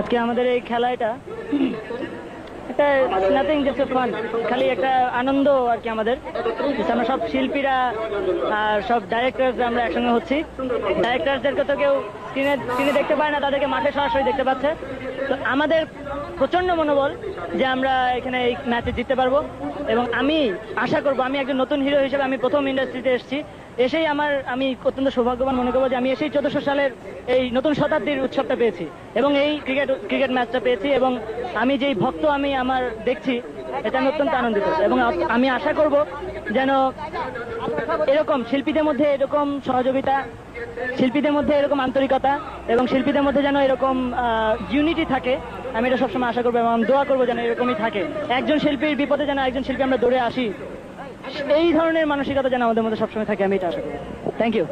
আজকে আমাদের এই খেলা এটা, একটা নাথিং জাস্ট ফান খালি একটা আনন্দ আর কি আমাদের। আমরা সব শিল্পীরা আর সব ডাইরেক্টররা আমরা একসঙ্গে হচ্ছি। ডাইরেক্টারদের তো কেউ স্ক্রিনে দেখতে পায় না, তাদেরকে মাঠে সরাসরি দেখতে পাচ্ছে। তো আমাদের প্রচণ্ড মনোবল যে আমরা এখানে এই ম্যাচে জিততে পারব। এবং আমি আশা করব, আমি একজন নতুন হিরো হিসেবে আমি প্রথম ইন্ডাস্ট্রিতে এসেছি। এসেই আমার, আমি অত্যন্ত সৌভাগ্যবান মনে করব যে আমি এসেই চোদ্দশো সালের এই নতুন শতাব্দীর উৎসবটা পেয়েছি এবং এই ক্রিকেট ক্রিকেট ম্যাচটা পেয়েছি এবং আমি যেই ভক্ত আমি আমার দেখছি, এটা আমি অত্যন্ত আনন্দিত এবং আমি আশা করব যেন এরকম শিল্পীদের মধ্যে এরকম সহযোগিতা, শিল্পীদের মধ্যে এরকম আন্তরিকতা এবং শিল্পীদের মধ্যে যেন এরকম ইউনিটি থাকে, আমি এটা সবসময় আশা করব এবং দোয়া করব যেন এরকমই থাকে। একজন শিল্পীর বিপদে যেন একজন শিল্পী আমরা দৌড়ে আসি এই ধরনের মানসিকতা যেন আমাদের মধ্যে সবসময় থাকে আমি এটা আশা করি। Thank you